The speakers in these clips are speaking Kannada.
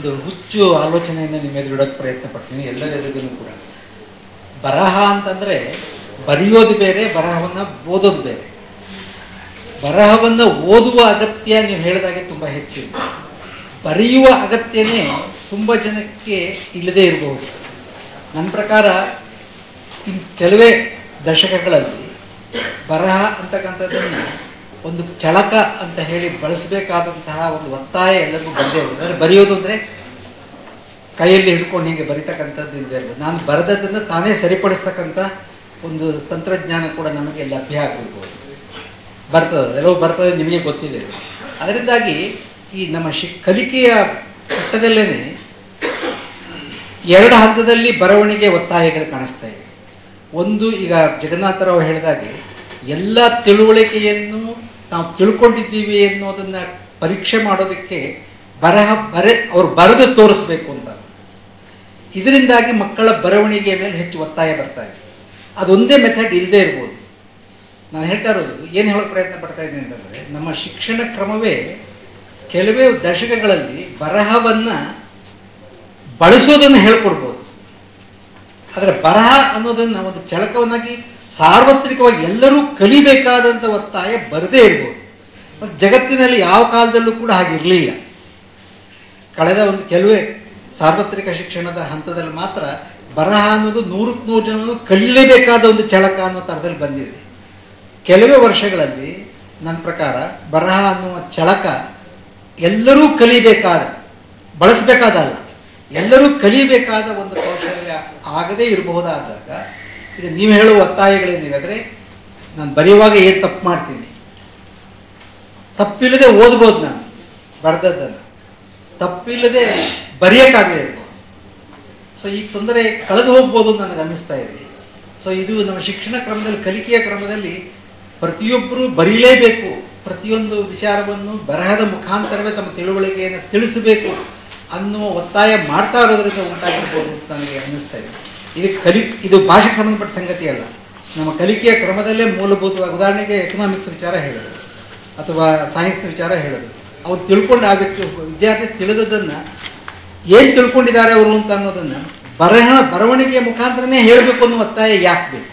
ಒಂದು ಹುಚ್ಚು ಆಲೋಚನೆಯನ್ನು ನಿಮ್ಮ ಎದುರಿಡೋಕ್ಕೆ ಪ್ರಯತ್ನ ಪಡ್ತೀನಿ, ಎಲ್ಲರ ಎದುರಿಗೂ ಕೂಡ. ಬರಹ ಅಂತಂದರೆ ಬರೆಯೋದು ಬೇರೆ, ಬರಹವನ್ನು ಓದೋದು ಬೇರೆ. ಬರಹವನ್ನು ಓದುವ ಅಗತ್ಯ ನೀವು ಹೇಳಿದಾಗೆ ತುಂಬ ಹೆಚ್ಚಿದೆ ಬರೆಯುವ ಅಗತ್ಯನೇ ತುಂಬ ಜನಕ್ಕೆ ಇಲ್ಲದೇ ಇರಬಹುದು ನನ್ನ ಪ್ರಕಾರ ಇನ್ನು ಕೆಲವೇ ದಶಕಗಳಲ್ಲಿ ಬರಹ ಅಂತಕ್ಕಂಥದ್ದನ್ನು ಒಂದು ಚಳಕ ಅಂತ ಹೇಳಿ ಬಳಸಬೇಕಾದಂತಹ ಒಂದು ಒತ್ತಾಯ ಎಲ್ಲರಿಗೂ ಬಂದೇ ಇರ್ತದೆ ಅಂದರೆ ಬರೆಯೋದು ಅಂದರೆ ಕೈಯಲ್ಲಿ ಹಿಡ್ಕೊಂಡು ಹೀಗೆ ಬರಿತಕ್ಕಂಥದ್ದು ಇಲ್ಲದೆ ಇರ್ಬೋದು. ನಾನು ಬರೆದದ್ದನ್ನು ತಾನೇ ಸರಿಪಡಿಸ್ತಕ್ಕಂಥ ಒಂದು ತಂತ್ರಜ್ಞಾನ ಕೂಡ ನಮಗೆ ಲಭ್ಯ ಆಗಿರ್ಬೋದು ಬರ್ತದೆ. ಎಲ್ಲವೂ ಬರ್ತದೆ ನಿಮಗೆ ಗೊತ್ತಿದೆ ಅದರಿಂದಾಗಿ ಈ ನಮ್ಮ ಶಿ ಕಲಿಕೆಯ ಮಟ್ಟದಲ್ಲೇ ಎರಡು ಹಂತದಲ್ಲಿ ಬರವಣಿಗೆ ಒತ್ತಾಯಗಳು ಕಾಣಿಸ್ತಾ ಇದೆ. ಒಂದು ಈಗ ಜಗನ್ನಾಥರಾವ್ ಹೇಳಿದಾಗೆ, ಎಲ್ಲ ತಿಳುವಳಿಕೆಯನ್ನು ನಾವು ತಿಳ್ಕೊಂಡಿದ್ದೀವಿ ಅನ್ನೋದನ್ನ ಪರೀಕ್ಷೆ ಮಾಡೋದಕ್ಕೆ ಬರಹ ಬರೆ ಅವ್ರು ಬರೆದು ತೋರಿಸ್ಬೇಕು ಅಂತ. ಇದರಿಂದಾಗಿ ಮಕ್ಕಳ ಬರವಣಿಗೆಯ ಮೇಲೆ ಹೆಚ್ಚು ಒತ್ತಾಯ ಬರ್ತಾ ಇದೆ. ಅದೊಂದೇ ಮೆಥಡ್ ಇಲ್ಲದೆ ಇರ್ಬೋದು. ನಾನು ಹೇಳ್ತಾ ಇರೋದು, ಏನು ಹೇಳೋಕೆ ಪ್ರಯತ್ನ ಪಡ್ತಾ ಇದ್ದೀನಿ ಅಂತಂದರೆ, ನಮ್ಮ ಶಿಕ್ಷಣ ಕ್ರಮವೇ ಕೆಲವೇ ದಶಕಗಳಲ್ಲಿ ಬರಹವನ್ನು ಬಳಸೋದನ್ನು ಹೇಳ್ಕೊಡ್ಬೋದು. ಆದರೆ ಬರಹ ಅನ್ನೋದನ್ನು ಒಂದು ಚಳಕವನ್ನಾಗಿ ಸಾರ್ವತ್ರಿಕವಾಗಿ ಎಲ್ಲರೂ ಕಲಿಬೇಕಾದಂಥ ಒತ್ತಾಯ ಬರದೇ ಇರ್ಬೋದು. ಮತ್ತು ಜಗತ್ತಿನಲ್ಲಿ ಯಾವ ಕಾಲದಲ್ಲೂ ಕೂಡ ಹಾಗಿರಲಿಲ್ಲ. ಕಳೆದ ಒಂದು ಕೆಲವೇ ಸಾರ್ವತ್ರಿಕ ಶಿಕ್ಷಣದ ಹಂತದಲ್ಲಿ ಮಾತ್ರ ಬರಹ ಅನ್ನೋದು ನೂರಕ್ಕೆ ನೂರು ಜನರು ಕಲಿಯಲೇಬೇಕಾದ ಒಂದು ಚಳಕ ಅನ್ನೋ ಥರದಲ್ಲಿ ಬಂದಿದೆ. ಕೆಲವೇ ವರ್ಷಗಳಲ್ಲಿ ನನ್ನ ಪ್ರಕಾರ ಬರಹ ಅನ್ನುವ ಚಳಕ ಎಲ್ಲರೂ ಕಲಿಬೇಕಾದ ಬಳಸಬೇಕಾದಲ್ಲ ಎಲ್ಲರೂ ಕಲಿಬೇಕಾದ ಒಂದು ಕೌಶಲ್ಯ ಆಗದೇ ಇರಬಹುದಾದಾಗ ಈಗ ನೀವು ಹೇಳುವ ಒತ್ತಾಯಗಳೇನಿವೆ ಅಂದರೆ ನಾನು ಬರೆಯುವಾಗ ಏನು ತಪ್ಪು ಮಾಡ್ತೀನಿ. ತಪ್ಪಿಲ್ಲದೆ ಓದ್ಬೋದು ನಾನು, ಬರೆದದ್ದನ್ನು. ತಪ್ಪಿಲ್ಲದೆ ಬರೆಯೋಕ್ಕಾಗದೇ ಇರ್ಬೋದು. ಸೊ ಈ ತೊಂದರೆ ಕಳೆದು ಹೋಗ್ಬೋದು ನನಗೆ ಅನ್ನಿಸ್ತಾ ಇದೆ. ಸೊ ಇದು ನಮ್ಮ ಶಿಕ್ಷಣ ಕ್ರಮದಲ್ಲಿ, ಕಲಿಕೆಯ ಕ್ರಮದಲ್ಲಿ ಪ್ರತಿಯೊಬ್ಬರು ಬರೀಲೇಬೇಕು. ಪ್ರತಿಯೊಂದು ವಿಚಾರವನ್ನು ಬರಹದ ಮುಖಾಂತರವೇ ತಮ್ಮ ತಿಳುವಳಿಕೆಯನ್ನು ತಿಳಿಸಬೇಕು ಅನ್ನುವ ಒತ್ತಾಯ ಮಾಡ್ತಾ ಇರೋದ್ರಿಂದ ಉಂಟಾಗಿರ್ಬೋದು ಅಂತ ನನಗೆ ಅನ್ನಿಸ್ತಾ ಇದೆ. ಇದು ಕಲಿ, ಇದು ಭಾಷೆಗೆ ಸಂಬಂಧಪಟ್ಟ ಸಂಗತಿ ಅಲ್ಲ. ನಮ್ಮ ಕಲಿಕೆಯ ಕ್ರಮದಲ್ಲೇ ಮೂಲಭೂತವಾಗಿ, ಉದಾಹರಣೆಗೆ ಎಕನಾಮಿಕ್ಸ್ ವಿಚಾರ ಹೇಳೋದು ಅಥವಾ ಸೈನ್ಸ್ ವಿಚಾರ ಹೇಳೋದು ಅವ್ರು ತಿಳ್ಕೊಂಡು ಆ ವ್ಯಕ್ತಿ ವಿದ್ಯಾರ್ಥಿ ತಿಳಿದದನ್ನು ಏನು ತಿಳ್ಕೊಂಡಿದ್ದಾರೆ ಅವರು ಅಂತ ಅನ್ನೋದನ್ನು ಬರಹ, ಬರವಣಿಗೆಯ ಮುಖಾಂತರನೇ ಹೇಳಬೇಕು ಅನ್ನೋ ಒತ್ತಾಯ ಯಾಕೆ ಬೇಕು?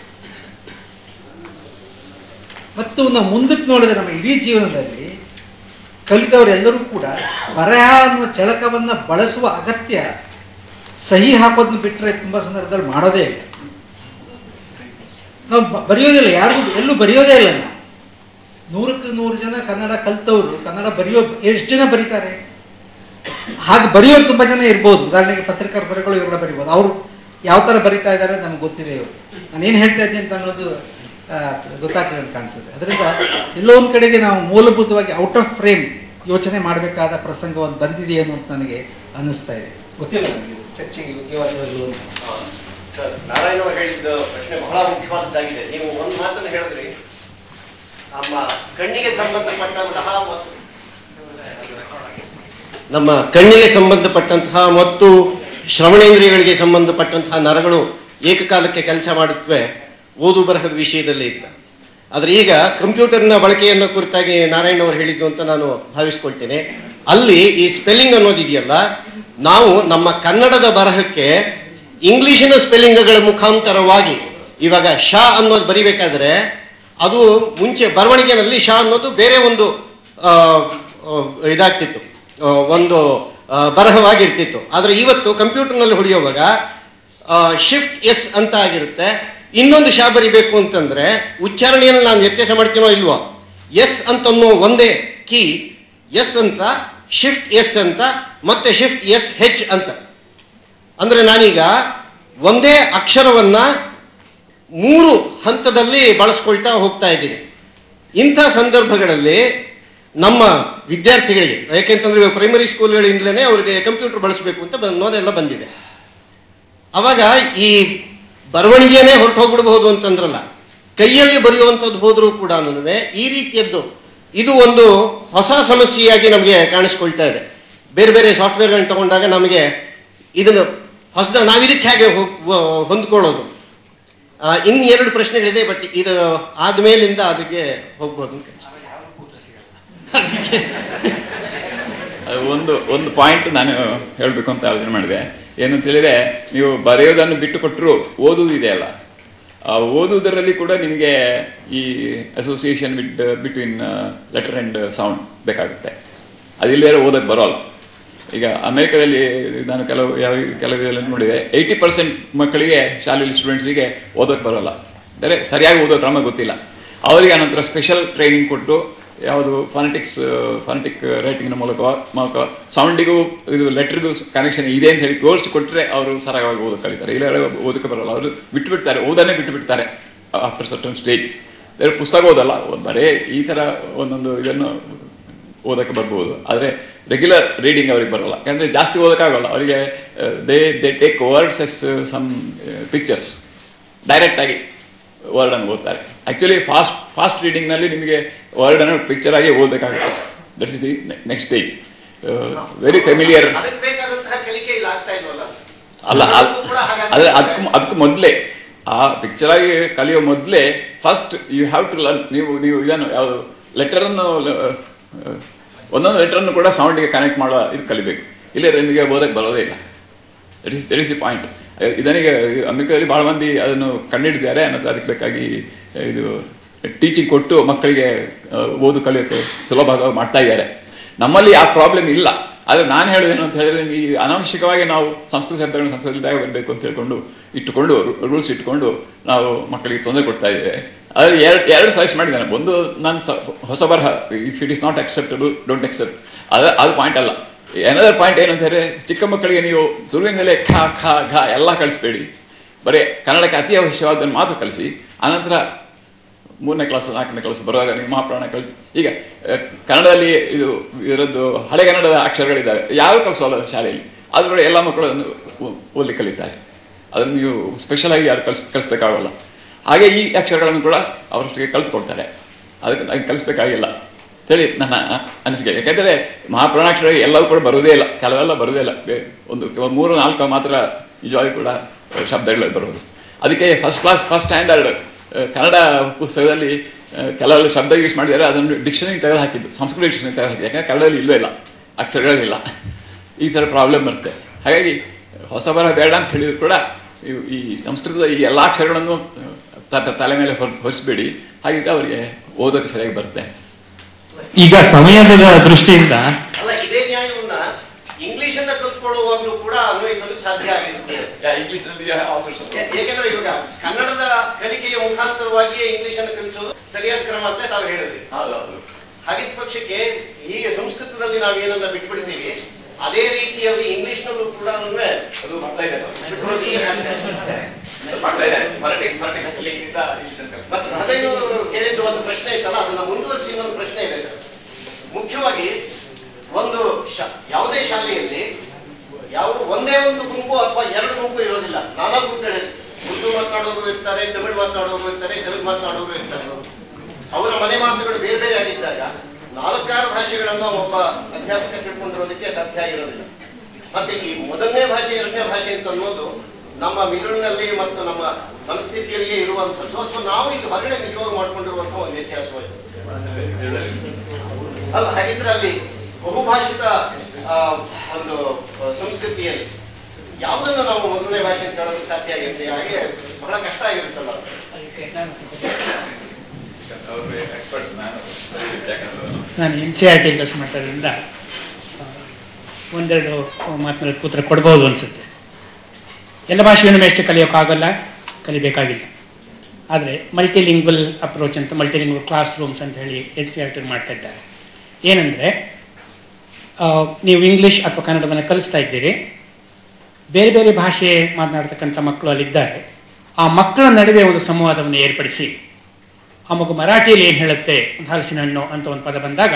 ಮತ್ತು ನಾವು ಮುಂದಕ್ಕೆ ನೋಡಿದ್ರೆ ನಮ್ಮ ಇಡೀ ಜೀವನದಲ್ಲಿ ಕಲಿತವರೆಲ್ಲರೂ ಕೂಡ ಬರಹ ಅನ್ನುವ ಚಳಕವನ್ನು ಬಳಸುವ ಅಗತ್ಯ ಸಹಿ ಹಾಕೋದನ್ನ ಬಿಟ್ಟರೆ ತುಂಬ ಸಂದರ್ಭದಲ್ಲಿ ಮಾಡೋದೇ ಇಲ್ಲ. ನಾವು ಬರೆಯೋದಿಲ್ಲ ಯಾರಿಗೂ ಎಲ್ಲೂ ಬರೆಯೋದೇ ಇಲ್ಲ ನಾವು. ನೂರಕ್ಕೆ ನೂರು ಜನ ಕನ್ನಡ ಕಲ್ತವರು, ಕನ್ನಡ ಬರೆಯೋ, ಎಷ್ಟು ಜನ ಬರೀತಾರೆ? ಹಾಗೆ ಬರೆಯೋರು ತುಂಬ ಜನ ಇರ್ಬೋದು. ಉದಾಹರಣೆಗೆ ಪತ್ರಕರ್ತರುಗಳು ಇವೆಲ್ಲ ಬರಿಬೋದು. ಅವರು ಯಾವ ಥರ ಬರಿತಾ ಇದ್ದಾರೆ ನಮ್ಗೆ ಗೊತ್ತಿದೆ ಇವರು. ನಾನು ಏನು ಹೇಳ್ತಾ ಇದ್ದೀನಿ ಅಂತ ಅನ್ನೋದು ಗೊತ್ತಾಗ್ತದೆ ಕಾಣಿಸುತ್ತೆ. ಅದರಿಂದ ಎಲ್ಲೋ ಒಂದು ಕಡೆಗೆ ನಾವು ಮೂಲಭೂತವಾಗಿ ಔಟ್ ಆಫ್ ಫ್ರೇಮ್ ಯೋಚನೆ ಮಾಡಬೇಕಾದ ಪ್ರಸಂಗ ಒಂದು ಬಂದಿದೆಯೇನು ಅಂತ ನನಗೆ ಅನ್ನಿಸ್ತಾ ಇದೆ. ಗೊತ್ತಿಲ್ಲ ನನಗೆ. ಚರ್ಚೆಗೆ ಯೋಗ್ಯವಾದೋ ಇಲ್ವೋ ಅಂತ ಸರ್ ನಾರಾಯಣ ಅವರು ಹೇಳಿದ ಪ್ರಶ್ನೆ ಬಹಳ ಮುಖ್ಯವಾದದ್ದಾಗಿದೆ. ನೀವು ಒಂದು ಮಾತನ್ನು ಹೇಳಿದ್ರಿ ನಮ್ಮ ಕಣ್ಣಿಗೆ ಸಂಬಂಧಪಟ್ಟಂತಹ ಮತ್ತು ನಮ್ಮ ಕಣ್ಣಿಗೆ ಸಂಬಂಧಪಟ್ಟಂತಹ ಮತ್ತು ಶ್ರವಣೇಂದ್ರಿಯಗಳಿಗೆ ಸಂಬಂಧಪಟ್ಟಂತಹ ನರಗಳು ಏಕಕಾಲಕ್ಕೆ ಕೆಲಸ ಮಾಡುತ್ತವೆ, ಓದು ಬರಹದ ವಿಷಯದಲ್ಲಿ ಇತ್ತ ಆದರೆ ಈಗ ಕಂಪ್ಯೂಟರ್ನ ಬಳಕೆಯನ್ನು ಕುರಿತಾಗಿ ನಾರಾಯಣ ಅವರು ಹೇಳಿದ್ದು ಅಂತ ನಾನು ಭಾವಿಸ್ಕೊಳ್ತೇನೆ. ಅಲ್ಲಿ ಈ ಸ್ಪೆಲ್ಲಿಂಗ್ ಅನ್ನೋದಿದೆಯಲ್ಲ ನಾವು ನಮ್ಮ ಕನ್ನಡದ ಬರಹಕ್ಕೆ ಇಂಗ್ಲಿಷಿನ ಸ್ಪೆಲ್ಲಿಂಗ್ಗಳ ಮುಖಾಂತರವಾಗಿ ಇವಾಗ ಶ ಅನ್ನೋದು ಬರಿಬೇಕಾದ್ರೆ ಅದು ಮುಂಚೆ ಬರವಣಿಗೆನಲ್ಲಿ ಶ ಅನ್ನೋದು ಬೇರೆ ಒಂದು ಇದಾಗ್ತಿತ್ತು. ಒಂದು ಬರಹವಾಗಿರ್ತಿತ್ತು. ಆದರೆ ಇವತ್ತು ಕಂಪ್ಯೂಟರ್ನಲ್ಲಿ ಹೊಡೆಯುವಾಗ ಶಿಫ್ಟ್ ಎಸ್ ಅಂತ ಆಗಿರುತ್ತೆ. ಇನ್ನೊಂದು ಶಾ ಬರಿಬೇಕು ಅಂತಂದ್ರೆ ಉಚ್ಚಾರಣೆಯನ್ನು ನಾನು ವ್ಯತ್ಯಾಸ ಮಾಡ್ತೀನೋ ಇಲ್ವೋ? ಎಸ್ ಅಂತ ಒಂದೇ ಕೀ, ಎಸ್ ಅಂತ, ಶಿಫ್ಟ್ ಎಸ್ ಅಂತ ಮತ್ತೆ ಶಿಫ್ಟ್ ಎಸ್ ಹೆಚ್ ಅಂತ. ಅಂದ್ರೆ ನಾನೀಗ ಒಂದೇ ಅಕ್ಷರವನ್ನ ಮೂರು ಹಂತದಲ್ಲಿ ಬಳಸ್ಕೊಳ್ತಾ ಹೋಗ್ತಾ ಇದ್ದೀನಿ. ಇಂಥ ಸಂದರ್ಭಗಳಲ್ಲಿ ನಮ್ಮ ವಿದ್ಯಾರ್ಥಿಗಳಿಗೆ ಯಾಕೆಂತಂದ್ರೆ ಪ್ರೈಮರಿ ಸ್ಕೂಲ್ಗಳಿಂದಲೇ ಅವರಿಗೆ ಕಂಪ್ಯೂಟರ್ ಬಳಸಬೇಕು ಅಂತ ಅನ್ನೋದೆಲ್ಲ ಬಂದಿದೆ. ಅವಾಗ ಈ ಬರವಣಿಗೆನೇ ಹೊರಟು ಹೋಗ್ಬಿಡಬಹುದು ಅಂತಂದ್ರಲ್ಲ, ಕೈಯಲ್ಲಿ ಬರೆಯುವಂಥದ್ದು ಹೋದರೂ ಕೂಡ ಈ ರೀತಿಯದ್ದು. ಇದು ಒಂದು ಹೊಸ ಸಮಸ್ಯೆಯಾಗಿ ನಮಗೆ ಕಾಣಿಸ್ಕೊಳ್ತಾ ಇದೆ. ಬೇರೆ ಬೇರೆ ಸಾಫ್ಟ್ವೇರ್ಗಳನ್ನ ತಗೊಂಡಾಗ ನಮಗೆ ಇದನ್ನು ಹೊಸದ ನಾವಿದಕ್ಕೆ ಹೇಗೆ ಹೋಗ್- ಹೊಂದ್ಕೊಳ್ಳೋದು? ಇನ್ನು ಎರಡು ಪ್ರಶ್ನೆಗಳಿದೆ, ಬಟ್ ಇದು ಆದ್ಮೇಲಿಂದ ಅದಕ್ಕೆ ಹೋಗ್ಬೋದು. ಒಂದು ಒಂದು ಪಾಯಿಂಟ್ ನಾನು ಹೇಳಬೇಕು ಅಂತ ಆಲೋಚನೆ ಮಾಡಿದೆ. ಏನಂತ ಹೇಳಿದ್ರೆ, ನೀವು ಬರೆಯೋದನ್ನು ಬಿಟ್ಟು ಕೊಟ್ಟರು ಆ, ಓದುವುದರಲ್ಲಿ ಕೂಡ ನಿಮಗೆ ಈ association bit between letter and sound ಬೇಕಾಗುತ್ತೆ. ಅದಿಲ್ಲದೆ ಓದಕ್ಕೆ ಬರೋಲ್ಲ. ಈಗ ಅಮೆರಿಕದಲ್ಲಿ ನಾನು ಕೆಲವು ಯಾವ ಕೆಲವು ಇದರಲ್ಲಿ ನೋಡಿದೆ ಏಯ್ಟಿ ಪರ್ಸೆಂಟ್ ಮಕ್ಕಳಿಗೆ, ಶಾಲೆಯಲ್ಲಿ ಸ್ಟೂಡೆಂಟ್ಸಿಗೆ ಓದೋಕ್ಕೆ ಬರೋಲ್ಲ. ಅಂದರೆ ಸರಿಯಾಗಿ ಓದೋ ಕ್ರಮ ಗೊತ್ತಿಲ್ಲ. ಅವರಿಗೆ ಆನಂತರ ಸ್ಪೆಷಲ್ ಟ್ರೈನಿಂಗ್ ಕೊಟ್ಟು, ಯಾವುದು ಫಾನೆಟಿಕ್ಸ್ ಫಾನೆಟಿಕ್ ರೈಟಿಂಗ್ನ ಮೂಲಕ ಮೂಲಕ ಸೌಂಡಿಗೂ ಇದು ಲೆಟ್ರಿಗೂ ಕನೆಕ್ಷನ್ ಇದೆ ಅಂತ ಹೇಳಿ ತೋರಿಸಿ ಕೊಟ್ಟರೆ ಅವರು ಸರಾಗವಾಗಿ ಓದೋಕೆ ಕಲಿತಾರೆ. ಇಲ್ಲ ಓದಕ್ಕೆ ಬರೋಲ್ಲ. ಅವರು ಬಿಟ್ಟು ಬಿಡ್ತಾರೆ ಓದನ್ನೇ ಬಿಟ್ಟು ಬಿಡ್ತಾರೆ ಆಫ್ಟರ್ ಸರ್ಟನ್ ಸ್ಟೇಜ್ ಪುಸ್ತಕ ಓದಲ್ಲ. ಬರೀ ಈ ಥರ ಒಂದೊಂದು ಇದನ್ನು ಓದಕ್ಕೆ ಬರ್ಬೋದು. ಆದರೆ ರೆಗ್ಯುಲರ್ ರೀಡಿಂಗ್ ಅವ್ರಿಗೆ ಬರೋಲ್ಲ. ಯಾಕಂದರೆ ಜಾಸ್ತಿ ಓದೋಕ್ಕಾಗಲ್ಲ. ಅವರಿಗೆ they they take words as some pictures ಡೈರೆಕ್ಟಾಗಿ ವರ್ಡನ್ನು ಓದ್ತಾರೆ. ಆ್ಯಕ್ಚುಲಿ ಫಾಸ್ಟ್ ಫಾಸ್ಟ್ ರೀಡಿಂಗ್ನಲ್ಲಿ ನಿಮಗೆ ವರ್ಡನ್ನು ಪಿಕ್ಚರಾಗಿ ಓದಬೇಕಾಗುತ್ತೆ. That is the next stage very familiar ಅಲ್ಲ ಅದೇ ಅದಕ್ಕೂ ಅದಕ್ಕೂ ಮೊದಲೇ ಆ ಪಿಕ್ಚರಾಗಿ ಕಲಿಯೋ ಮೊದಲೇ first you have to learn ನೀವು ನೀವು ಇದನ್ನು ಯಾವುದು ಲೆಟರನ್ನು ಒಂದೊಂದು ಲೆಟರನ್ನು ಕೂಡ ಸೌಂಡಿಗೆ ಕನೆಕ್ಟ್ ಮಾಡೋ ಇದು ಕಲಿಬೇಕು. ಇಲ್ಲೇ ನಿಮಗೆ ಓದಕ್ಕೆ ಬರೋದೇ ಇಲ್ಲ. That is that is the point ಇದನಿಗೆ ಅಮೆರಿಕದಲ್ಲಿ ಭಾಳ ಮಂದಿ ಅದನ್ನು ಕಂಡಿಡಿದ್ದಾರೆ ಅನ್ನೋದು ಅದಕ್ಕೆ ಬೇಕಾಗಿ, ಇದು ಟೀಚಿಂಗ್ ಕೊಟ್ಟು ಮಕ್ಕಳಿಗೆ ಓದು ಕಲಿಯೋಕ್ಕೆ ಸುಲಭವಾಗಿ ಮಾಡ್ತಾ ಇದ್ದಾರೆ. ನಮ್ಮಲ್ಲಿ ಆ ಪ್ರಾಬ್ಲಮ್ ಇಲ್ಲ. ಆದರೆ ನಾನು ಹೇಳೋದೇನು ಅಂತ ಹೇಳಿದ್ರೆ ಈ ಅನಾವಶ್ಯಕವಾಗಿ ನಾವು ಸಂಸ್ಕೃತ ಶಬ್ದಗಳನ್ನು ಸಂಸ್ಕೃತದಾಗ ಬರಬೇಕು ಅಂತ ಹೇಳ್ಕೊಂಡು ಇಟ್ಟುಕೊಂಡು ರೂಲ್ಸ್ ಇಟ್ಕೊಂಡು ನಾವು ಮಕ್ಕಳಿಗೆ ತೊಂದರೆ ಕೊಡ್ತಾ ಇದ್ದೇವೆ ಆದರೆ ಎರಡು ಎರಡು ಸಜೆಸ್ಟ್ ಮಾಡಿದ್ದಾನೆ. ಒಂದು, ನಾನು ಸ, ಹೊಸ ಬರಹ if it is not acceptable don't accept ಅದು ಅದು ಪಾಯಿಂಟ್ ಅಲ್ಲ. ಏನದರ್ ಪಾಯಿಂಟ್ ಏನು ಅಂತ ಹೇಳಿದ್ರೆ, ಚಿಕ್ಕ ಮಕ್ಕಳಿಗೆ ನೀವು ಶುರುವಿನಲ್ಲೇ ಖ ಖ, ಘ ಎಲ್ಲ ಕಳಿಸ್ಬೇಡಿ. ಬರೀ ಕನ್ನಡಕ್ಕೆ ಅತಿ ಅವಶ್ಯವಾದನ್ನು ಮಾತ್ರ ಕಲಿಸಿ, ಆನಂತರ ಮೂರನೇ ಕ್ಲಾಸ್ ನಾಲ್ಕನೇ ಕ್ಲಾಸ್ ಬರುವಾಗ ನೀವು ಮಹಾಪ್ರಾಣ ಕಲಿತು. ಈಗ ಕನ್ನಡದಲ್ಲಿ ಇದು, ಇದರದ್ದು ಹಳೆ ಕನ್ನಡದ ಅಕ್ಷರಗಳಿದ್ದಾವೆ. ಯಾರು ಕಲಿಸೋಲ್ಲ ಶಾಲೆಯಲ್ಲಿ? ಆದರೂ ಎಲ್ಲ ಮಕ್ಕಳು ಅದನ್ನು ಓದಲಿ ಕಲಿತಾರೆ. ಅದನ್ನು ನೀವು ಸ್ಪೆಷಲಾಗಿ ಯಾರು ಕಲಿಸ್, ಕಲಿಸ್ಬೇಕಾಗಲ್ಲ. ಹಾಗೆ ಈ ಅಕ್ಷರಗಳನ್ನು ಕೂಡ ಅವರಷ್ಟಿಗೆ ಕಲಿತ್ಕೊಡ್ತಾರೆ. ಅದಕ್ಕೆ ಕಲಿಸ್ಬೇಕಾಗಿಲ್ಲ. ಹೇಳಿ ನನ್ನ ಅನಿಸಿಕೆ. ಯಾಕೆಂದರೆ ಮಹಾಪ್ರಾಣಾಕ್ಷರ ಎಲ್ಲವೂ ಕೂಡ ಬರೋದೇ ಇಲ್ಲ. ಕೆಲವೆಲ್ಲ ಬರೋದೇ ಇಲ್ಲ. ಒಂದು ಮೂರು, ನಾಲ್ಕು ಮಾತ್ರ ನಿಜವಾಗಿ ಕೂಡ ಶಬ್ದಗಳು ಬರೋದು ಅದಕ್ಕೆ first class first standard Kannada ಪುಸ್ತಕದಲ್ಲಿ ಕೆಲವರು ಕೆಲವೆಲ್ಲ ಶಬ್ದ ಯೂಸ್ ಮಾಡಿದರೆ ಅದನ್ನು ಡಿಕ್ಷನರಿ ತೆಗೆದು ಹಾಕಿದ್ದು ಸಂಸ್ಕೃತ ಡಿಕ್ಷನರಿ ತೆಗೆದು ಹಾಕಿದ್ದು. ಯಾಕಂದರೆ ಕನ್ನಡದಲ್ಲಿ ಇಲ್ಲವೇ ಇಲ್ಲ ಅಕ್ಷರಗಳಿಲ್ಲ. ಈ ಥರ ಪ್ರಾಬ್ಲಮ್ ಬರುತ್ತೆ. ಹಾಗಾಗಿ ಹೊಸ ಬರ ಬೇಡ ಅಂತ ಹೇಳಿದ್ರು ಕೂಡ ಇವು ಈ ಸಂಸ್ಕೃತದ ಈ ಎಲ್ಲ ಅಕ್ಷರಗಳನ್ನು ತಲೆ ಮೇಲೆ ಹೊರ್ ಹೊರಿಸ್ಬೇಡಿ. ಹಾಗಿದ್ರೆ ಅವರಿಗೆ ಓದೋಕೆ ಸರಿಯಾಗಿ ಬರುತ್ತೆ. ಈಗ ಸಮಯದ ದೃಷ್ಟಿಯಿಂದ ಅಲ್ಲ ಇದೇ ನ್ಯಾಯವನ್ನ ಇಂಗ್ಲಿಷ್ ಅನ್ನ ಕಲ್ತ್ಕೊಳ್ಳುವಾಗ್ಲೂ ಕೂಡ ಅನ್ವಯಿಸಲು ಸಾಧ್ಯ ಆಗಿರುತ್ತೆ ನಲ್ಲಿ ಏಕೆಂದ್ರೆ ಇವಾಗ ಕನ್ನಡದ ಕಲಿಕೆಯ ಮುಖಾಂತರವಾಗಿಯೇ ಇಂಗ್ಲಿಷ್ ಅನ್ನು ಕಲಿಸೋದು ಸರಿಯಾದ ಕ್ರಮ ಅಂತ ತಾವು ಹೇಳಿದ್ರಿ. ಹಾಗಿದ ಪಕ್ಷಕ್ಕೆ ಹೀಗೆ ಸಂಸ್ಕೃತದಲ್ಲಿ ನಾವು ಏನನ್ನ ಬಿಟ್ಬಿಡ್ತೀವಿ ಅದೇ ರೀತಿಯಲ್ಲಿ ಇಂಗ್ಲಿಷ್ ನಲ್ಲೂ ಕೂಡ ಅದು ಸಾಧ್ಯ ಮತ್ತೆ ಅದೇನು ಕೇಳಿದ್ದು ಒಂದು ಪ್ರಶ್ನೆ ಇತ್ತಲ್ಲ ಅದನ್ನ ಮುಂದುವರಿಸಿ ಇನ್ನೊಂದು ಪ್ರಶ್ನೆ ಇದೆ ಸರ್. ಮುಖ್ಯವಾಗಿ ಒಂದು ಯಾವುದೇ ಶಾಲೆಯಲ್ಲಿ ಯಾವ ಒಂದೇ ಒಂದು ಗುಂಪು ಅಥವಾ ಎರಡು ಗುಂಪು ಇರೋದಿಲ್ಲ. ನಾನಾ ಗುಂಪುಗಳಿವೆ ಉರ್ದು ಮಾತನಾಡೋರು ಇರ್ತಾರೆ, ತಮಿಳು ಮಾತನಾಡೋರು ಇರ್ತಾರೆ, ತೆಲುಗು ಮಾತನಾಡೋರು ಇರ್ತಾರೆ. ಅವರ ಮನೆ ಮಾತುಗಳು ಬೇರೆ ಬೇರೆ ಆಗಿದ್ದಾಗ ನಾಲ್ಕಾರು ಭಾಷೆಗಳನ್ನು ಒಬ್ಬ ಅಧ್ಯಾಪಕ ತಿಳ್ಕೊಂಡಿರೋದಕ್ಕೆ ಸಾಧ್ಯ ಆಗಿರೋದಿಲ್ಲ. ಮತ್ತೆ ಈ ಮೊದಲನೇ ಭಾಷೆ, ಎರಡನೇ ಭಾಷೆ ಅಂತ ಅನ್ನೋದು ನಮ್ಮ ಮಿದುಳಿನಲ್ಲಿ ಮತ್ತು ನಮ್ಮ ಮನಸ್ಥಿತಿಯಲ್ಲಿಯೇ ಇರುವಂಥದ್ದು. ಅಥವಾ ನಾವು ಈಗ ಹೊರಗಡೆ ನಿಜವಾಗಿ ಮಾಡ್ಕೊಂಡಿರುವಂತಹ ಒಂದು ವ್ಯತ್ಯಾಸವಾಗಿದೆ ಅಲ್ಲ, ಹಾಗಿದ್ರೆ ಅಲ್ಲಿ ಬಹುಭಾಷಿತ ಒಂದು ಸಂಸ್ಕೃತಿಯಲ್ಲಿ ಯಾವುದನ್ನು ನಾವು ಮೊದಲನೇ ಭಾಷೆ ಅಂತ ಹೇಳೋದಕ್ಕೆ ಸಾಧ್ಯ ಆಗುತ್ತೆ ಹಾಗೆ ಬಹಳ ಕಷ್ಟ ಆಗಿರುತ್ತಲ್ಲ. ನಾನು. ಎನ್ ಸಿ ಆರ್ ಟಿ ಕೆಲಸ ಮಾಡ್ತಾರಿಂದ ಒಂದೆರಡು ಮಾತನಾಡೋದು ಕೂತ್ರೆ ಕೊಡ್ಬೋದು ಅನಿಸುತ್ತೆ. ಎಲ್ಲ ಭಾಷೆಯನ್ನು ಎಷ್ಟು ಕಲಿಯೋಕ್ಕಾಗಲ್ಲ ಕಲಿಬೇಕಾಗಿಲ್ಲ. ಆದರೆ ಮಲ್ಟಿಲಿಂಗ್ವಲ್ ಅಪ್ರೋಚ್ ಅಂತ ಮಲ್ಟಿಲಿಂಗ್ವಲ್ ಕ್ಲಾಸ್ ರೂಮ್ಸ್ ಅಂತ ಹೇಳಿ ಎನ್ ಸಿ ಆರ್ ಟಿ ಮಾಡ್ತಾ ಇದ್ದಾರೆ. ಏನಂದರೆ ನೀವು ಇಂಗ್ಲಿಷ್ ಅಥವಾ ಕನ್ನಡವನ್ನು ಕಲಿಸ್ತಾ ಇದ್ದೀರಿ. ಬೇರೆ ಬೇರೆ ಭಾಷೆ ಮಾತನಾಡ್ತಕ್ಕಂಥ ಮಕ್ಕಳು ಅಲ್ಲಿದ್ದಾರೆ. ಆ ಮಕ್ಕಳ ನಡುವೆ ಒಂದು ಸಂವಾದವನ್ನು ಏರ್ಪಡಿಸಿ. ಆ ಮಗು ಮರಾಠಿಯಲ್ಲಿ ಏನು ಹೇಳುತ್ತೆ ಹಲಸಿನ ಹಣ್ಣು ಅಂತ ಒಂದು ಪದ ಬಂದಾಗ,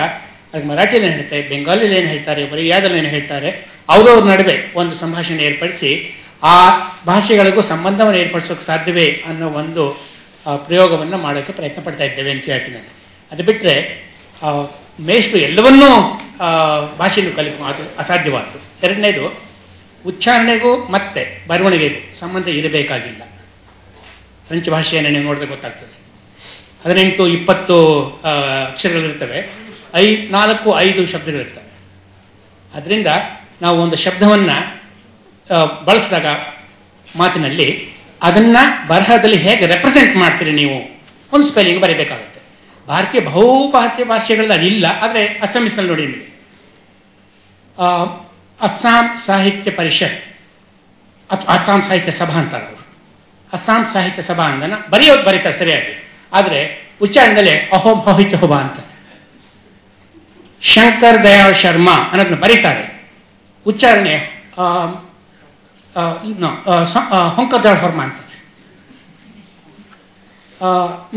ಅದಕ್ಕೆ ಮರಾಠಿಯಲ್ಲಿ ಏನು ಹೇಳ್ತಾರೆ, ಬೆಂಗಾಲಿಯಲ್ಲಿ ಏನು ಹೇಳ್ತಾರೆ ಒರಿಯಾದಲ್ಲಿ ಏನು ಹೇಳ್ತಾರೆ, ಅವರವ್ರ ನಡುವೆ ಒಂದು ಸಂಭಾಷಣೆ ಏರ್ಪಡಿಸಿ, ಆ ಭಾಷೆಗಳಿಗೂ ಸಂಬಂಧವನ್ನು ಏರ್ಪಡಿಸೋಕೆ ಸಾಧ್ಯವೇ ಅನ್ನೋ ಒಂದು ಪ್ರಯೋಗವನ್ನು ಮಾಡೋಕ್ಕೆ ಪ್ರಯತ್ನ ಪಡ್ತಾ ಇದ್ದೇವೆ ಎನ್ ಸಿ ಆರ್ ಟಿನಲ್ಲಿ. ಅದು ಬಿಟ್ಟರೆ ಮೇಷ್ಟ್ರು ಎಲ್ಲವನ್ನೂ ಆ, ಕಲಿ ಅದು ಅಸಾಧ್ಯವಾದ್ದು. ಎರಡನೇದು ಉಚ್ಚಾರಣೆಗೂ ಮತ್ತೆ ಬರವಣಿಗೆಗೂ ಸಂಬಂಧ ಇರಬೇಕಾಗಿಲ್ಲ. ಫ್ರೆಂಚ್ ಭಾಷೆಯನ್ನು ನೀವು ನೋಡಿದ್ರೆ ಗೊತ್ತಾಗ್ತದೆ. ಹದಿನೆಂಟು ಇಪ್ಪತ್ತು ಅಕ್ಷರಗಳಿರ್ತವೆ. ಐ ನಾಲ್ಕು ಐದು ಶಬ್ದಗಳಿರ್ತವೆ. ಅದರಿಂದ ನಾವು ಒಂದು ಶಬ್ದವನ್ನು ಬಳಸಿದಾಗ ಮಾತಿನಲ್ಲಿ ಅದನ್ನು ಬರಹದಲ್ಲಿ ಹೇಗೆ ರೆಪ್ರೆಸೆಂಟ್ ಮಾಡ್ತೀರಿ ನೀವು? ಒಂದು ಸ್ಪೆಲ್ಲಿಂಗ್ ಬರೀಬೇಕಾಗುತ್ತೆ. ಭಾರತೀಯ ಬಹುಭಾರತೀಯ ಭಾಷೆಗಳಲ್ಲಿ ಅದಿಲ್ಲ ಆದರೆ ಅಸ್ಸಾಮಿಸ್ನಲ್ಲಿ ನೋಡಿ ನಿಮಗೆ ಅಸ್ಸಾಂ ಸಾಹಿತ್ಯ ಪರಿಷತ್ ಅಥವಾ ಅಸ್ಸಾಂ ಸಾಹಿತ್ಯ ಸಭಾ ಅಂತಾರೆ ಅವರು. ಅಸ್ಸಾಂ ಸಾಹಿತ್ಯ ಸಭಾ ಅಂದನ, ಬರೆಯೋದು ಬರೀತಾರೆ ಸರಿಯಾಗಿ. ಆದರೆ ಉಚ್ಚಾರಣೆಯಲ್ಲಿ ಅಹೋಮ್ ಹೋಹಿತ ಹೋಬ ಅಂತ. ಶಂಕರ್ ದಯಾಳ್ ಶರ್ಮಾ ಅನ್ನೋದನ್ನ ಬರೀತಾರೆ. ಉಚ್ಚಾರಣೆ ಸ- ಹೊರ್ಮ ಅಂತ.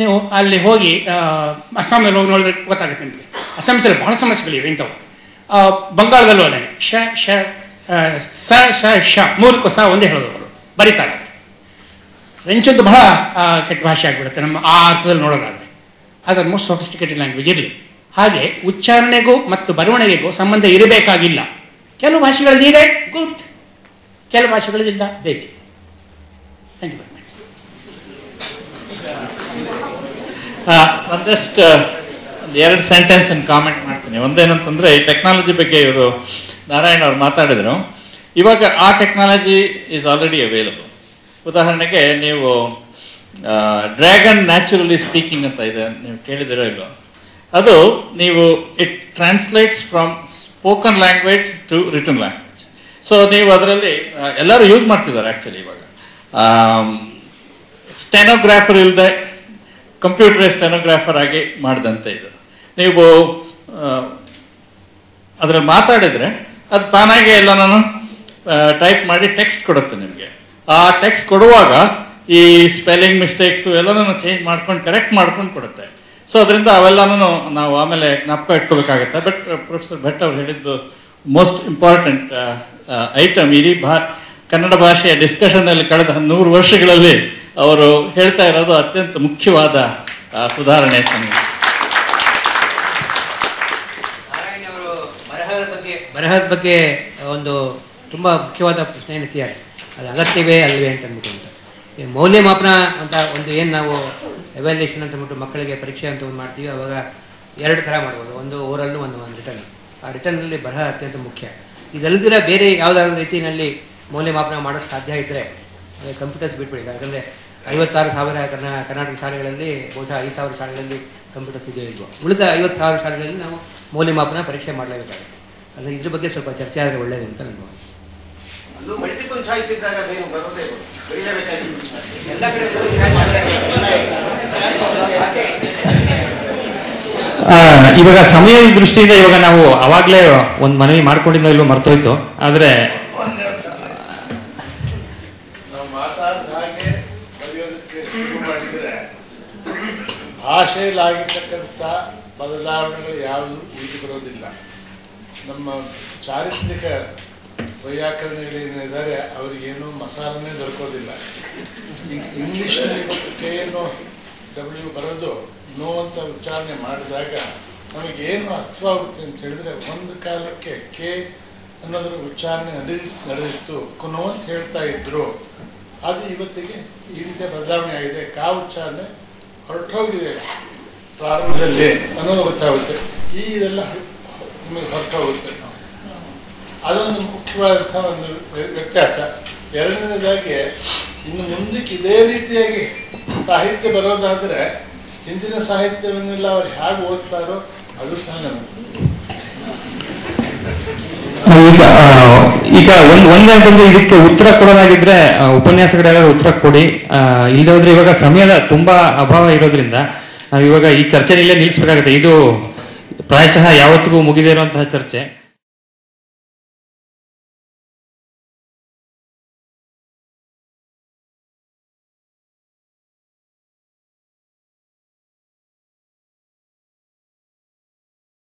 ನೀವು ಅಲ್ಲಿ ಹೋಗಿ ಅಸ್ಸಾಮಲ್ಲಿ ಹೋಗಿ ನೋಡಿದ್ರೆ ಗೊತ್ತಾಗುತ್ತೆ ನಿಮಗೆ. ಅಸ್ಸಾಮಿಸಲ್ಲಿ ಬಹಳ ಸಮಸ್ಯೆಗಳಿವೆ ಇಂಥವು. ಬಂಗಾಳದಲ್ಲೂ ಅದೇ ಶ ಶ ಸ, ಶ ಶ ಮೂರಕ್ಕೂ ಸಹ ಒಂದೇ ಹೇಳೋದು ಬರೀತಾರೆ. ಫ್ರೆಂಚ್ ಅಂತೂ ಬಹಳ ಕೆಟ್ಟ ಭಾಷೆ ಆಗಿಬಿಡುತ್ತೆ ನಮ್ಮ ಆ ಅರ್ಥದಲ್ಲಿ ನೋಡೋದಾದರೆ. ಆದರೆ ಮೋಸ್ಟ್ ಸೊಫಿಸ್ಟಿಕೇಟೆಡ್ ಲ್ಯಾಂಗ್ವೇಜ್ ಇರಲಿ. ಹಾಗೆ ಉಚ್ಚಾರಣೆಗೂ ಮತ್ತು ಬರವಣಿಗೆಗೂ ಸಂಬಂಧ ಇರಬೇಕಾಗಿಲ್ಲ. ಕೆಲವು ಭಾಷೆಗಳಲ್ಲಿ ಇದೆ, ಗುಡ್. ಕೆಲವು ಭಾಷೆಗಳಲ್ಲಿಲ್ಲ ಬೇಕು. ಥ್ಯಾಂಕ್ ಯು ಜಸ್ಟ್ ಒಂದು ಎರಡು ಸೆಂಟೆನ್ಸ್ ಕಾಮೆಂಟ್ ಮಾಡ್ತೀನಿ. ಒಂದೇನಂತಂದ್ರೆ ಈ ಟೆಕ್ನಾಲಜಿ ಬಗ್ಗೆ ಇವರು ನಾರಾಯಣ ಅವ್ರು ಮಾತಾಡಿದ್ರು. ಇವಾಗ ಆ ಟೆಕ್ನಾಲಜಿ ಈಸ್ ಆಲ್ರೆಡಿ ಅವೈಲಬಲ್ ಉದಾಹರಣೆಗೆ ನೀವು ಡ್ರ್ಯಾಗನ್ ನ್ಯಾಚುರಲಿ ಸ್ಪೀಕಿಂಗ್ ಅಂತ ಇದೆ ನೀವು ಕೇಳಿದಿರೋ ಇಲ್ಲೋ ಅದು ನೀವು it translates from spoken language to written language so ನೀವು ಅದರಲ್ಲಿ ಎಲ್ಲರೂ ಯೂಸ್ ಮಾಡ್ತಿದ್ದಾರೆ ಆ್ಯಕ್ಚುಲಿ ಇವಾಗ. ಸ್ಟೆನೋಗ್ರಾಫರ್ ಇಲ್ಲದೆ ಕಂಪ್ಯೂಟರ್ ಸ್ಟೆನೋಗ್ರಾಫರ್ ಆಗಿ ಮಾಡಿದಂತೆ ಇದು. ನೀವು ಅದರಲ್ಲಿ ಮಾತಾಡಿದ್ರೆ ಅದು ತಾನಾಗೆ ಎಲ್ಲ ನಾನು ಟೈಪ್ ಮಾಡಿ ಟೆಕ್ಸ್ಟ್ ಕೊಡುತ್ತೆ ನಿಮಗೆ. ಆ ಟೆಕ್ಸ್ಟ್ ಕೊಡುವಾಗ ಈ ಸ್ಪೆಲ್ಲಿಂಗ್ ಮಿಸ್ಟೇಕ್ಸು ಎಲ್ಲನೂ ಚೇಂಜ್ ಮಾಡ್ಕೊಂಡು, ಕರೆಕ್ಟ್ ಮಾಡ್ಕೊಂಡು ಕೊಡುತ್ತೆ. ಸೊ, ಅದರಿಂದ ಅವೆಲ್ಲನೂ ನಾವು ಆಮೇಲೆ ಜ್ಞಾಪಕ ಇಟ್ಕೋಬೇಕಾಗುತ್ತೆ. ಬಟ್ ಪ್ರೊಫೆಸರ್ ಭಟ್ ಅವ್ರು ಹೇಳಿದ್ದು ಮೋಸ್ಟ್ ಇಂಪಾರ್ಟೆಂಟ್ ಐಟಮ್. ಇಡೀ ಭಾ, ಕನ್ನಡ ಭಾಷೆಯ ಡಿಸ್ಕಷನ್ ಅಲ್ಲಿ ಕಳೆದ ನೂರು ವರ್ಷಗಳಲ್ಲಿ ಅವರು ಹೇಳ್ತಾ ಇರೋದು ಅತ್ಯಂತ ಮುಖ್ಯವಾದ ಸುಧಾರಣೆ ಬರಹದ ಬಗ್ಗೆ ಬರಹದ ಬಗ್ಗೆ ಒಂದು ತುಂಬ ಮುಖ್ಯವಾದ ಪ್ರಶ್ನೆ ಎತ್ತಿದ್ದಾರೆ ಅದು ಅಗತ್ಯವೇ ಅಲ್ವೇ ಅಂತ ಅಂದ್ಬಿಟ್ಟು. ಈ ಮೌಲ್ಯಮಾಪನ ಅಂತ ಒಂದು ಏನು ನಾವು ಎವ್ಯಾಲ್ಯೂಷನ್ ಅಂತ ಅಂದ್ಬಿಟ್ಟು ಮಕ್ಕಳಿಗೆ ಪರೀಕ್ಷೆ ಅಂತ ಒಂದು ಮಾಡ್ತೀವಿ, ಅವಾಗ ಎರಡು ಥರ ಮಾಡ್ಬೋದು. ಒಂದು ಓರಲ್ಲು, ಒಂದು ಒಂದು ರಿಟರ್ನ್ ಆ ರಿಟರ್ನಲ್ಲಿ ಬರಹ ಅತ್ಯಂತ ಮುಖ್ಯ. ಇದಲ್ಲದಿರ ಬೇರೆ ಯಾವುದಾದ್ರೂ ರೀತಿಯಲ್ಲಿ ಮೌಲ್ಯಮಾಪನ ಮಾಡೋಕ್ಕೆ ಸಾಧ್ಯ ಇದ್ದರೆ ಕಂಪ್ಯೂಟರ್ಸ್ ಬಿಟ್ಬಿಡಿ. ಯಾಕಂದರೆ ಐವತ್ತಾರು ಸಾವಿರ ಕನ್ನ ಕರ್ನಾಟಕ ಶಾಲೆಗಳಲ್ಲಿ ಬಹುಶಃ ಐದು ಸಾವಿರ ಶಾಲೆಗಳಲ್ಲಿ ಕಂಪ್ಯೂಟರ್ ಇದೆಯೋ ಇಲ್ವೋ ಉಳಿದ ಐವತ್ತು ಸಾವಿರ ಶಾಲೆಗಳಲ್ಲಿ ನಾವು ಮೌಲ್ಯಮಾಪನ ಪರೀಕ್ಷೆ ಮಾಡಲೇಬೇಕಾಗುತ್ತೆ. ಅಂದರೆ ಇದ್ರ ಬಗ್ಗೆ ಸ್ವಲ್ಪ ಚರ್ಚೆ ಆದರೆ ಒಳ್ಳೆಯದು ಅಂತ ನನ್ನ ಇವಾಗ ಸಮಯದ ದೃಷ್ಟಿಯಿಂದ ಇವಾಗ ನಾವು ಅವಾಗಲೇ ಒಂದು ಮನವಿ ಮಾಡ್ಕೊಂಡಿದ್ದ ಇಲ್ವೋ ಮರ್ತೋಯ್ತು. ಆದ್ರೆ ಬರೆಯೋದಕ್ಕೆ ಶುರು ಮಾಡಿದರೆ ಭಾಷೆಯಲ್ಲಾಗಿರ್ತಕ್ಕಂಥ ಬದಲಾವಣೆಗಳು ಯಾವುದು ಉಳಿದು ಬರೋದಿಲ್ಲ. ನಮ್ಮ ಚಾರಿತ್ರಿಕ ವೈಯಾಕರಣಗಳೇನಿದ್ದಾರೆ ಅವರಿಗೇನು ಮಸಾಲನೇ ದೊರಕೋದಿಲ್ಲ. ಇಂಗ್ಲೀಷಲ್ಲಿ ಕೆ ಏನು ಡಬ್ಲ್ಯೂ ಬರೋದು ನೋ ಅಂತ ಉಚ್ಚಾರಣೆ ಮಾಡಿದಾಗ ನಮಗೇನು ಅರ್ಥವಾಗುತ್ತೆ ಅಂತ ಹೇಳಿದ್ರೆ ಒಂದು ಕಾಲಕ್ಕೆ ಕೆ ಅನ್ನೋದ್ರ ಉಚ್ಚಾರಣೆ ನಡೆ ನಡೆದಿತ್ತು, ಕುನೋ ಅಂತ ಹೇಳ್ತಾ ಇದ್ರು. ಅದು ಇವತ್ತಿಗೆ ಈ ರೀತಿಯ ಬದಲಾವಣೆ ಆಗಿದೆ. ಕಾ ಉಚ್ಚಾರಣೆ ಹೊರಟೋಗಿದೆ. ಪ್ರಾರಂಭದಲ್ಲಿ ಅನ್ನೋದು ಗೊತ್ತಾಗುತ್ತೆ. ಈ ಇದೆಲ್ಲ ನಿಮಗೆ ಹೊರಟೋಗುತ್ತೆ. ಅದೊಂದು ಮುಖ್ಯವಾದಂಥ ಒಂದು ವ್ಯ- ವ್ಯತ್ಯಾಸ. ಎರಡನೇದಾಗಿ ಇನ್ನು ಮುಂದಕ್ಕೆ ಇದೇ ರೀತಿಯಾಗಿ ಸಾಹಿತ್ಯ ಬರೋದಾದರೆ ಹಿಂದಿನ ಸಾಹಿತ್ಯವನ್ನೆಲ್ಲ ಅವ್ರು ಹೇಗೆ ಓದ್ತಾರೋ ಅದು ಸಹ ನಮಗೆ. ಈಗ ಒಂದ್ ಒಂದ್ ಬಂದು ಇದಕ್ಕೆ ಉತ್ತರ ಕೊಡೋದಾಗಿದ್ರೆ ಆ, ಉಪನ್ಯಾಸಕರೆಲ್ಲರೂ ಉತ್ತರ ಕೊಡಿ. ಇಲ್ಲದೆ ಹೋದ್ರೆ ಇವಾಗ ಸಮಯದ ತುಂಬಾ ಅಭಾವ ಇರೋದ್ರಿಂದ ನಾವು ಇವಾಗ ಈ ಚರ್ಚೆ ಇಲ್ಲೇ ನಿಲ್ಲಿಸಬೇಕಾಗುತ್ತೆ. ಇದು ಪ್ರಾಯಶಃ ಯಾವತ್ತಿಗೂ ಮುಗಿದೇ ಇರುವಂತಹ ಚರ್ಚೆ.